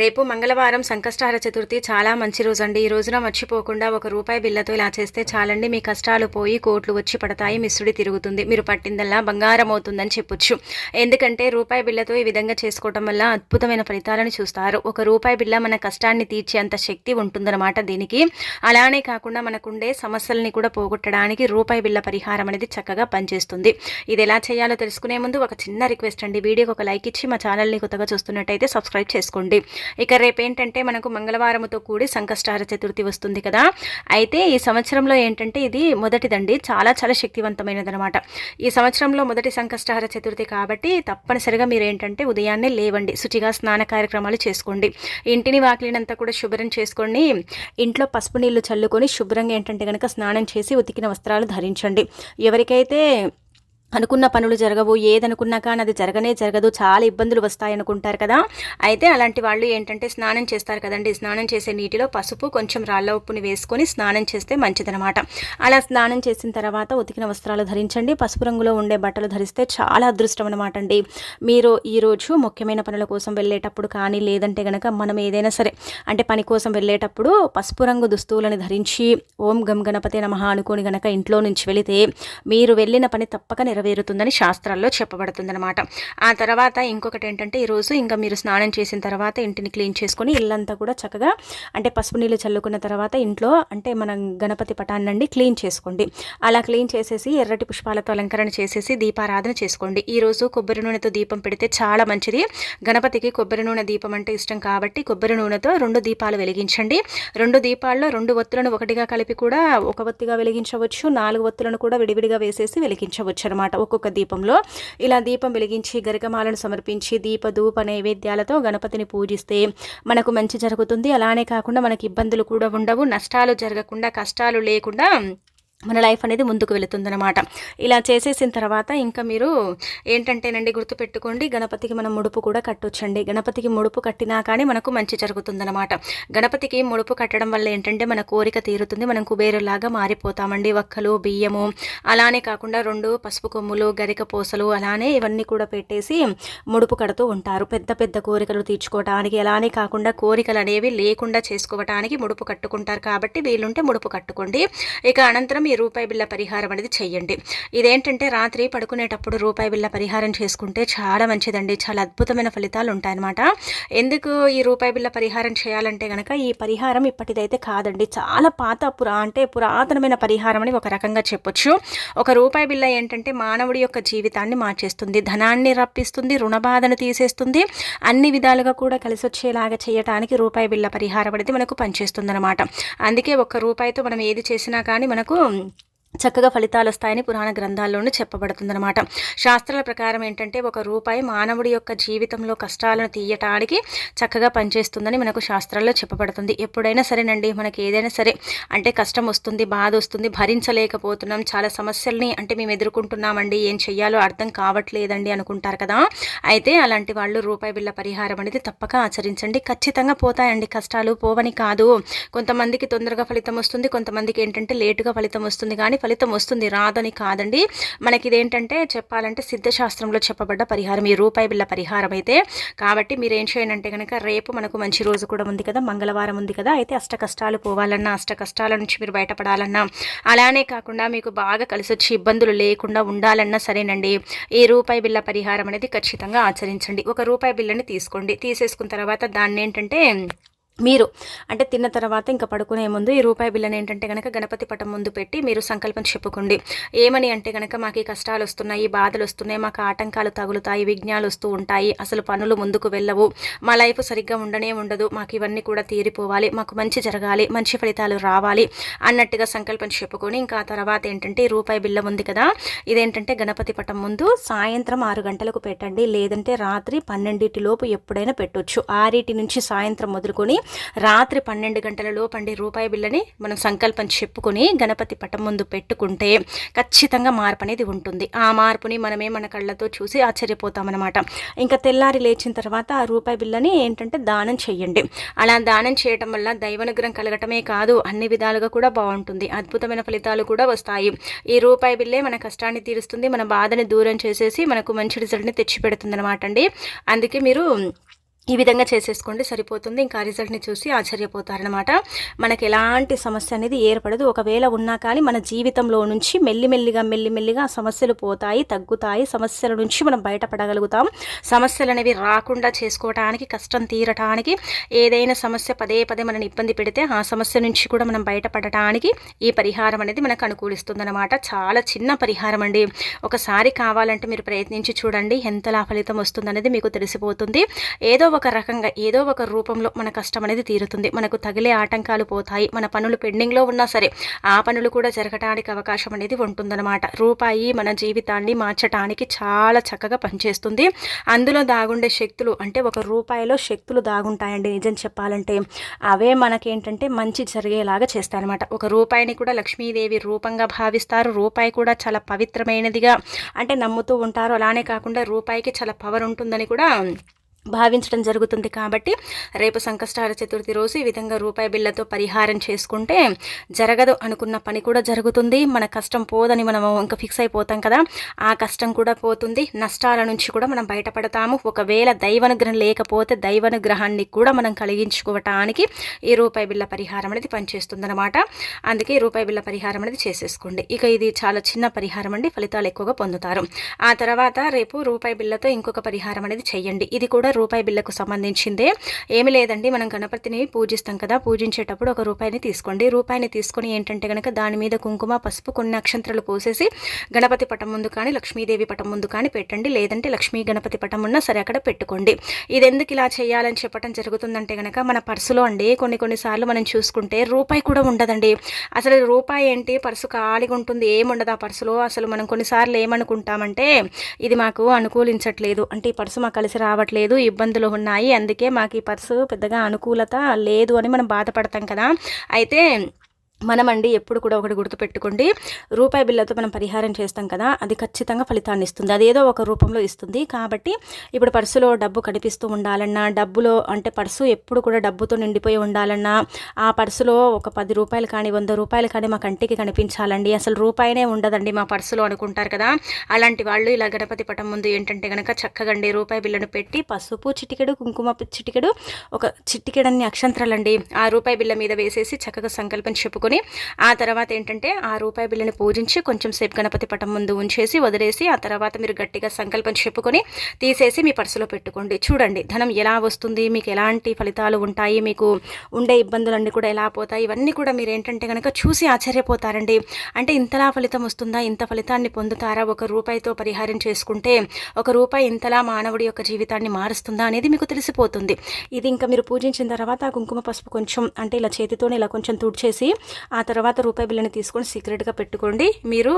రేపు మంగళవారం సంకష్టహార చతుర్థి చాలా మంచి రోజు అండి ఈ రోజున మర్చిపోకుండా ఒక రూపాయి బిల్లతో ఇలా చేస్తే చాలండి. మీ కష్టాలు పోయి కోట్లు వచ్చి పడతాయి మిస్సుడి తిరుగుతుంది. మీరు పట్టిందల్లా బంగారం అవుతుందని చెప్పొచ్చు. ఎందుకంటే రూపాయి బిల్లతో ఈ విధంగా చేసుకోవటం వల్ల అద్భుతమైన ఫలితాలను చూస్తారు. ఒక రూపాయి బిల్ల మన కష్టాన్ని తీర్చేంత శక్తి ఉంటుందన్నమాట దీనికి. అలానే కాకుండా మనకుండే సమస్యల్ని కూడా పోగొట్టడానికి రూపాయి బిల్ల పరిహారం అనేది చక్కగా పనిచేస్తుంది. ఇది ఎలా చేయాలో తెలుసుకునే ముందు ఒక చిన్న రిక్వెస్ట్ అండి. వీడియోకి ఒక లైక్ ఇచ్చి మా ఛానల్ని కొత్తగా చూస్తున్నట్టయితే సబ్స్క్రైబ్ చేసుకోండి. ఇక రేపు ఏంటంటే మనకు మంగళవారంతో కూడి సంకష్టార చతుర్థి వస్తుంది కదా. అయితే ఈ సంవత్సరంలో ఏంటంటే ఇది మొదటిదండి. చాలా చాలా శక్తివంతమైనదనమాట. ఈ సంవత్సరంలో మొదటి సంకష్టార చతుర్థి కాబట్టి తప్పనిసరిగా మీరు ఏంటంటే ఉదయాన్నే లేవండి. శుచిగా స్నాన కార్యక్రమాలు చేసుకోండి. ఇంటిని వాకిలినంతా కూడా శుభ్రం చేసుకొని ఇంట్లో పసుపు నీళ్ళు చల్లుకొని శుభ్రంగా ఏంటంటే కనుక స్నానం చేసి ఉతికిన వస్త్రాలు ధరించండి. ఎవరికైతే అనుకున్న పనులు జరగవు. ఏదనుకున్నా కానీ అది జరగనే జరగదు. చాలా ఇబ్బందులు వస్తాయి అనుకుంటారు కదా. అయితే అలాంటి వాళ్ళు ఏంటంటే స్నానం చేస్తారు కదండి. స్నానం చేసే నీటిలో పసుపు కొంచెం రాళ్ళ ఉప్పుని వేసుకొని స్నానం చేస్తే మంచిదనమాట. అలా స్నానం చేసిన తర్వాత ఉతికిన వస్త్రాలు ధరించండి. పసుపు రంగులో ఉండే బట్టలు ధరిస్తే చాలా అదృష్టం అనమాట అండి. మీరు ఈరోజు ముఖ్యమైన పనుల కోసం వెళ్ళేటప్పుడు కానీ లేదంటే గనక మనం ఏదైనా సరే అంటే పని కోసం వెళ్ళేటప్పుడు పసుపు రంగు దుస్తువులను ధరించి ఓం గం గణపతి నమహ అనుకోని గనక ఇంట్లో నుంచి వెళితే మీరు వెళ్ళిన పని తప్పక నెరవేరుతుందని శాస్త్రాల్లో చెప్పబడుతుందన్నమాట. ఆ తర్వాత ఇంకొకటి ఏంటంటే ఈరోజు ఇంకా మీరు స్నానం చేసిన తర్వాత ఇంటిని క్లీన్ చేసుకొని ఇల్లంతా కూడా చక్కగా అంటే పసుపు నీళ్ళు చల్లుకున్న తర్వాత ఇంట్లో అంటే మనం గణపతి పటాన్నండి క్లీన్ చేసుకోండి. అలా క్లీన్ చేసేసి ఎర్రటి పుష్పాలతో అలంకరణ చేసేసి దీపారాధన చేసుకోండి. ఈరోజు కొబ్బరి నూనెతో దీపం పెడితే చాలా మంచిది. గణపతికి కొబ్బరి నూనె దీపం అంటే ఇష్టం కాబట్టి కొబ్బరి నూనెతో రెండు దీపాలు వెలిగించండి. రెండు దీపాల్లో రెండు ఒత్తులను ఒకటిగా కలిపి కూడా ఒక ఒత్తిగా వెలిగించవచ్చు. నాలుగు ఒత్తులను కూడా విడివిడిగా వేసేసి వెలిగించవచ్చు అనమాట ఒక్కొక్క దీపంలో. ఇలా దీపం వెలిగించి గరికమాలను సమర్పించి దీప ధూప నైవేద్యాలతో గణపతిని పూజిస్తే మనకు మంచి జరుగుతుంది. అలానే కాకుండా మనకి ఇబ్బందులు కూడా ఉండవు నష్టాలు జరగకుండా కష్టాలు లేకుండా మన లైఫ్ అనేది ముందుకు వెళుతుందనమాట ఇలా చేసేసిన తర్వాత ఇంకా మీరు ఏంటంటేనండి గుర్తుపెట్టుకోండి గణపతికి మనం ముడుపు కూడా కట్టొచ్చండి. గణపతికి ముడుపు కట్టినా కానీ మనకు మంచి జరుగుతుందనమాట గణపతికి ముడుపు కట్టడం వల్ల ఏంటంటే మన కోరిక తీరుతుంది మనం కుబేరులాగా మారిపోతామండి. వక్కలు బియ్యము అలానే కాకుండా రెండు పసుపు కొమ్ములు గరిక పూసలు అలానే ఇవన్నీ కూడా పెట్టేసి ముడుపు కడుతూ ఉంటారు. పెద్ద పెద్ద కోరికలు తీర్చుకోవటానికి అలానే కాకుండా కోరికలు అనేవి లేకుండా చేసుకోవటానికి ముడుపు కట్టుకుంటారు. కాబట్టి వీలుంటే ముడుపు కట్టుకోండి. ఇక అనంతరం ఈ రూపాయి బిళ్ళ పరిహారం అనేది చెయ్యండి. ఇదేంటంటే రాత్రి పడుకునేటప్పుడు రూపాయి బిళ్ళ పరిహారం చేసుకుంటే చాలా మంచిదండి. చాలా అద్భుతమైన ఫలితాలు ఉంటాయన్నమాట. ఎందుకు ఈ రూపాయి బిళ్ళ పరిహారం చేయాలంటే కనుక ఈ పరిహారం ఇప్పటిదైతే కాదండి. చాలా పాత పురా అంటే పురాతనమైన పరిహారం అని ఒక రకంగా చెప్పొచ్చు. ఒక రూపాయి బిళ్ళ ఏంటంటే మానవుడి యొక్క జీవితాన్ని మార్చేస్తుంది. ధనాన్ని రప్పిస్తుంది రుణబాధను తీసేస్తుంది. అన్ని విధాలుగా కూడా కలిసి వచ్చేలాగా చేయటానికి రూపాయి బిళ్ళ పరిహారం అనేది మనకు పనిచేస్తుంది అనమాట అందుకే ఒక్క రూపాయితో మనం ఏది చేసినా కానీ మనకు Mm-hmm. చక్కగా ఫలితాలు వస్తాయని పురాణ గ్రంథాల్లోనూ చెప్పబడుతుందన్నమాట. శాస్త్రాల ప్రకారం ఏంటంటే ఒక రూపాయి మానవుడి యొక్క జీవితంలో కష్టాలను తీయటానికి చక్కగా పనిచేస్తుందని మనకు శాస్త్రాల్లో చెప్పబడుతుంది. ఎప్పుడైనా సరేనండి మనకి ఏదైనా సరే అంటే కష్టం వస్తుంది బాధ వస్తుంది భరించలేకపోతున్నాం చాలా సమస్యల్ని అంటే మేము ఎదుర్కొంటున్నామండి ఏం చెయ్యాలో అర్థం కావట్లేదండి అనుకుంటారు కదా. అయితే అలాంటి వాళ్ళు రూపాయి బిళ్ళ పరిహారం అనేది తప్పక ఆచరించండి. ఖచ్చితంగా పోతాయండి కష్టాలు పోవని కాదు. కొంతమందికి తొందరగా ఫలితం వస్తుంది కొంతమందికి ఏంటంటే లేటుగా ఫలితం వస్తుంది. కానీ ఫలితం వస్తుంది రాదని కాదండి. మనకి ఇదేంటంటే చెప్పాలంటే సిద్ధశాస్త్రంలో చెప్పబడ్డ పరిహారం ఈ రూపాయి బిళ్ళ పరిహారం అయితే కాబట్టి మీరు ఏం చేయండి అంటే కనుక రేపు మనకు మంచి రోజు కూడా ఉంది కదా మంగళవారం ఉంది కదా అయితే అష్ట కష్టాలు పోవాలన్నా అష్ట కష్టాల నుంచి మీరు బయటపడాలన్నా అలానే కాకుండా మీకు బాగా కలిసి వచ్చి ఇబ్బందులు లేకుండా ఉండాలన్నా సరేనండి. ఈ రూపాయి బిళ్ళ పరిహారం అనేది ఖచ్చితంగా ఆచరించండి. ఒక రూపాయి బిళ్ళని తీసుకోండి. తీసేసుకున్న తర్వాత దాన్ని ఏంటంటే మీరు అంటే తిన్న తర్వాత ఇంకా పడుకునే ముందు ఈ రూపాయి బిల్లని ఏంటంటే కనుక గణపతి పటం ముందు పెట్టి మీరు సంకల్పం చెప్పుకోండి. ఏమని అంటే కనుక మాకు ఈ కష్టాలు వస్తున్నాయి బాధలు వస్తున్నాయి మాకు ఆటంకాలు తగులుతాయి విఘ్నాలు వస్తూ ఉంటాయి అసలు పనులు ముందుకు వెళ్ళవు మా లైఫ్ సరిగ్గా ఉండనే ఉండదు మాకు ఇవన్నీ కూడా తీరిపోవాలి మాకు మంచి జరగాలి మంచి ఫలితాలు రావాలి అన్నట్టుగా సంకల్పం చెప్పుకొని ఇంకా ఆ తర్వాత ఏంటంటే రూపాయి బిల్ల ఉంది కదా ఇదేంటంటే గణపతి పటం ముందు సాయంత్రం ఆరు గంటలకు పెట్టండి లేదంటే రాత్రి పన్నెండింటి లోపు ఎప్పుడైనా పెట్టొచ్చు. ఆరింటి నుంచి సాయంత్రం మొదలుకొని రాత్రి పన్నెండు గంటలలో పండే రూపాయి బిల్లని మనం సంకల్పం చెప్పుకొని గణపతి పటం ముందు పెట్టుకుంటే ఖచ్చితంగా మార్పు అనేది ఉంటుంది. ఆ మార్పుని మనమే మన కళ్ళతో చూసి ఆశ్చర్యపోతామన్నమాట. ఇంకా తెల్లారి లేచిన తర్వాత ఆ రూపాయి బిల్లని ఏంటంటే దానం చేయండి. అలా దానం చేయటం వల్ల దైవనుగ్రహం కలగటమే కాదు అన్ని విధాలుగా కూడా బాగుంటుంది. అద్భుతమైన ఫలితాలు కూడా వస్తాయి. ఈ రూపాయి బిల్లే మన కష్టాన్ని తీరుస్తుంది మన బాధని దూరం చేసేసి మనకు మంచి రిజల్ట్ని తెచ్చిపెడుతుంది అనమాట అండి. అందుకే మీరు ఈ విధంగా చేసేసుకోండి సరిపోతుంది. ఇంకా రిజల్ట్ని చూసి ఆశ్చర్యపోతారనమాట మనకు ఎలాంటి సమస్య అనేది ఏర్పడదు. ఒకవేళ ఉన్నా కానీ మన జీవితంలో నుంచి మెల్లిమెల్లిగా మెల్లిమెల్లిగా సమస్యలు పోతాయి తగ్గుతాయి. సమస్యల నుంచి మనం బయటపడగలుగుతాం. సమస్యలు అనేవి రాకుండా చేసుకోవటానికి కష్టం తీరటానికి ఏదైనా సమస్య పదే పదే మనని ఇబ్బంది పెడితే ఆ సమస్య నుంచి కూడా మనం బయటపడటానికి ఈ పరిహారం అనేది మనకు అనుకూలిస్తుంది అనమాట చాలా చిన్న పరిహారం అండి. ఒకసారి కావాలంటే మీరు ప్రయత్నించి చూడండి. ఎంతలా ఫలితం వస్తుందనేది మీకు తెలిసిపోతుంది. ఏదో ఒక రకంగా ఏదో ఒక రూపంలో మన కష్టం అనేది తీరుతుంది. మనకు తగిలే ఆటంకాలు పోతాయి. మన పనులు పెండింగ్లో ఉన్నా సరే ఆ పనులు కూడా జరగటానికి అవకాశం అనేది ఉంటుందన్నమాట. రూపాయి మన జీవితాన్ని మార్చడానికి చాలా చక్కగా పనిచేస్తుంది. అందులో దాగుండే శక్తులు అంటే ఒక రూపాయిలో శక్తులు దాగుంటాయండి నిజం చెప్పాలంటే. అవే మనకేంటంటే మంచి జరిగేలాగా చేస్తాయన్నమాట. ఒక రూపాయిని కూడా లక్ష్మీదేవి రూపంగా భావిస్తారు. రూపాయి కూడా చాలా పవిత్రమైనదిగా అంటే నమ్ముతూ ఉంటారు. అలానే కాకుండా రూపాయికి చాలా పవర్ ఉంటుందని కూడా భావించడం జరుగుతుంది కాబట్టి రేపు సంకష్టార చతుర్థి రోజు ఈ విధంగా రూపాయి బిళ్ళతో పరిహారం చేసుకుంటే జరగదు అనుకున్న పని కూడా జరుగుతుంది. మన కష్టం పోదని మనం ఇంకా ఫిక్స్ అయిపోతాం కదా. ఆ కష్టం కూడా పోతుంది. నష్టాల నుంచి కూడా మనం బయటపడతాము. ఒకవేళ దైవనుగ్రహం లేకపోతే దైవనుగ్రహాన్ని కూడా మనం కలిగించుకోవటానికి ఈ రూపాయి బిళ్ళ పరిహారం అనేది పనిచేస్తుంది అనమాట అందుకే రూపాయి బిళ్ళ పరిహారం అనేది చేసేసుకోండి. ఇక ఇది చాలా చిన్న పరిహారం అండి. ఫలితాలు ఎక్కువగా పొందుతారు. ఆ తర్వాత రేపు రూపాయి బిళ్ళతో ఇంకొక పరిహారం అనేది చెయ్యండి ఇది కూడా రూపాయి బిల్లకు సంబంధించిందే. ఏమి లేదండి మనం గణపతిని పూజిస్తాం కదా పూజించేటప్పుడు ఒక రూపాయిని తీసుకోండి. రూపాయిని తీసుకొని ఏంటంటే కనుక దాని మీద కుంకుమ పసుపు కొన్ని నక్షత్రాలు పోసేసి గణపతి పటం ముందు కానీ లక్ష్మీదేవి పటం ముందు కానీ పెట్టండి. లేదంటే లక్ష్మీ గణపతి పటం ఉన్నా సరే అక్కడ పెట్టుకోండి. ఇది ఎందుకు ఇలా చేయాలని చెప్పడం జరుగుతుందంటే కనుక మన పర్సులో అండి కొన్ని కొన్నిసార్లు మనం చూసుకుంటే రూపాయి కూడా ఉండదండి. అసలు రూపాయి ఏంటి? పర్సు ఖాళీగా ఉంటుంది ఏముండదు ఆ పర్సులో. అసలు మనం కొన్నిసార్లు ఏమనుకుంటామంటే ఇది మాకు అనుకూలించట్లేదు. అంటే ఈ పర్సు మాకు కలిసి రావట్లేదు ఇబ్బందులు ఉన్నాయి. అందుకే మాకు ఈ పర్సు పెద్దగా అనుకూలత లేదు అని మనం బాధపడతాం కదా. అయితే మనమండి ఎప్పుడు కూడా ఒకటి గుర్తుపెట్టుకోండి. రూపాయి బిల్లతో మనం పరిహారం చేస్తాం కదా అది ఖచ్చితంగా ఫలితాన్ని ఇస్తుంది. అది ఏదో ఒక రూపంలో ఇస్తుంది. కాబట్టి ఇప్పుడు పర్సులో డబ్బు కనిపిస్తూ ఉండాలన్నా డబ్బులో అంటే పర్సు ఎప్పుడు కూడా డబ్బుతో నిండిపోయి ఉండాలన్నా ఆ పర్సులో ఒక పది రూపాయలు కానీ వంద రూపాయలు కానీ మా కంటికి కనిపించాలండి. అసలు రూపాయినే ఉండదండి మా పర్సులో అనుకుంటారు కదా. అలాంటి వాళ్ళు ఇలా గణపతి పటం ముందు ఏంటంటే కనుక చక్కగండి రూపాయి బిల్లను పెట్టి పసుపు చిటికెడు కుంకుమ చిటికెడు ఒక చిటికెడన్ని అక్షంతరాలండి ఆ రూపాయి బిల్ల మీద వేసేసి చక్కగా సంకల్పం చెప్పుకొని చేసుకొని ఆ తర్వాత ఏంటంటే ఆ రూపాయి బిల్లుని పూజించి కొంచెం సేపు గణపతి పటం ముందు ఉంచేసి వదిలేసి ఆ తర్వాత మీరు గట్టిగా సంకల్పం చెప్పుకొని తీసేసి మీ పర్సులో పెట్టుకోండి. చూడండి ధనం ఎలా వస్తుంది మీకు ఎలాంటి ఫలితాలు ఉంటాయి మీకు ఉండే ఇబ్బందులన్నీ కూడా ఎలా పోతాయి ఇవన్నీ కూడా మీరు ఏంటంటే కనుక చూసి ఆశ్చర్యపోతారండి. అంటే ఇంతలా ఫలితం వస్తుందా ఇంత ఫలితాన్ని పొందుతారా ఒక రూపాయితో పరిహారం చేసుకుంటే ఒక రూపాయి ఇంతలా మానవుడి యొక్క జీవితాన్ని మారుస్తుందా అనేది మీకు తెలిసిపోతుంది. ఇది ఇంకా మీరు పూజించిన తర్వాత కుంకుమ పసుపు కొంచెం అంటే ఇలా చేతితోనే ఇలా కొంచెం తుడిచేసి ఆ తర్వాత రూపాయి బిల్లుని తీసుకొని సీక్రెట్గా పెట్టుకోండి. మీరు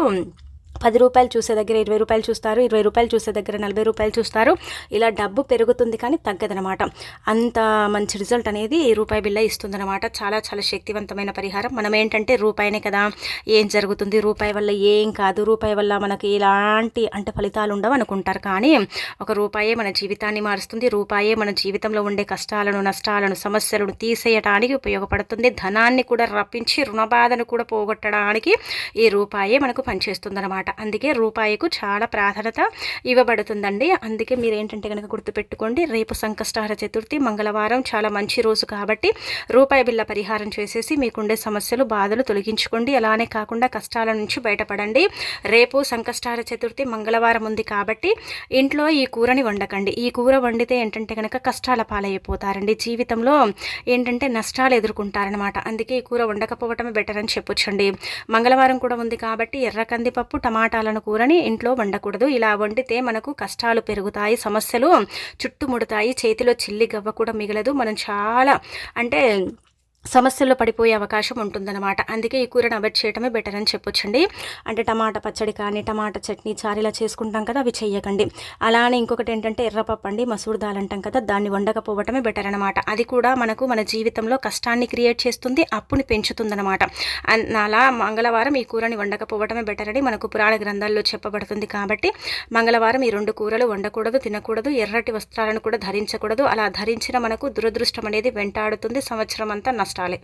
పది రూపాయలు చూసే దగ్గర ఇరవై రూపాయలు చూస్తారు ఇరవై రూపాయలు చూసే దగ్గర నలభై రూపాయలు చూస్తారు. ఇలా డబ్బు పెరుగుతుంది కానీ తగ్గదనమాట అంత మంచి రిజల్ట్ అనేది రూపాయి బిల్ల ఇస్తుందన్నమాట. చాలా చాలా శక్తివంతమైన పరిహారం. మనం ఏంటంటే రూపాయినే కదా. ఏం జరుగుతుంది? రూపాయి వల్ల ఏం కాదు. రూపాయి వల్ల మనకి ఎలాంటి అంటే ఫలితాలు ఉండవు అనుకుంటారు. కానీ ఒక రూపాయే మన జీవితాన్ని మారుస్తుంది. రూపాయే మన జీవితంలో ఉండే కష్టాలను నష్టాలను సమస్యలను తీసేయడానికి ఉపయోగపడుతుంది. ధనాన్ని కూడా రప్పించి రుణబాధను కూడా పోగొట్టడానికి ఈ రూపాయే మనకు పనిచేస్తుందన్నమాట. అనమాట. అందుకే రూపాయికు చాలా ప్రాధాన్యత ఇవ్వబడుతుందండి. అందుకే మీరు ఏంటంటే కనుక గుర్తుపెట్టుకోండి రేపు సంకష్టహార చతుర్థి మంగళవారం చాలా మంచి రోజు కాబట్టి రూపాయి బిల్ల పరిహారం చేసేసి మీకుండే సమస్యలు బాధలు తొలగించుకోండి. అలానే కాకుండా కష్టాల నుంచి బయటపడండి. రేపు సంకష్టహార చతుర్థి మంగళవారం ఉంది కాబట్టి ఇంట్లో ఈ కూరని వండకండి. ఈ కూర వండితే ఏంటంటే కనుక కష్టాల పాలైపోతారండి. జీవితంలో ఏంటంటే నష్టాలు ఎదుర్కొంటారనమాట అందుకే ఈ కూర వండకపోవటమే బెటర్ అని చెప్పొచ్చండి. మంగళవారం కూడా ఉంది కాబట్టి ఎర్ర కందిపప్పు టమాటాలను కూరని ఇంట్లో వండకూడదు. ఇలా వండితే మనకు కష్టాలు పెరుగుతాయి సమస్యలు చుట్టుముడతాయి చేతిలో చిల్లి గవ్వ కూడా మిగలదు. మనం చాలా అంటే సమస్యల్లో పడిపోయే అవకాశం ఉంటుందన్నమాట. అందుకే ఈ కూరను అవాయిడ్ చేయడమే బెటర్ అని చెప్పొచ్చండి. అంటే టమాటా పచ్చడి కానీ టమాటా చట్నీ చారు చేసుకుంటాం కదా అవి చెయ్యకండి. అలానే ఇంకొకటి ఏంటంటే ఎర్రపప్పు అండి మసూర్ దాల్ అంటాం కదా దాన్ని వండకపోవటమే బెటర్ అనమాట అది కూడా మనకు మన జీవితంలో కష్టాన్ని క్రియేట్ చేస్తుంది అప్పుని పెంచుతుందనమాట అలా మంగళవారం ఈ కూరని వండకపోవటమే బెటర్ అని మనకు పురాణ గ్రంథాల్లో చెప్పబడుతుంది కాబట్టి మంగళవారం ఈ రెండు కూరలు వండకూడదు తినకూడదు ఎర్రటి వస్త్రాలను కూడా ధరించకూడదు. అలా ధరించిన మనకు దురదృష్టం అనేది వెంటాడుతుంది సంవత్సరం అంతా నష్టం కష్టాలే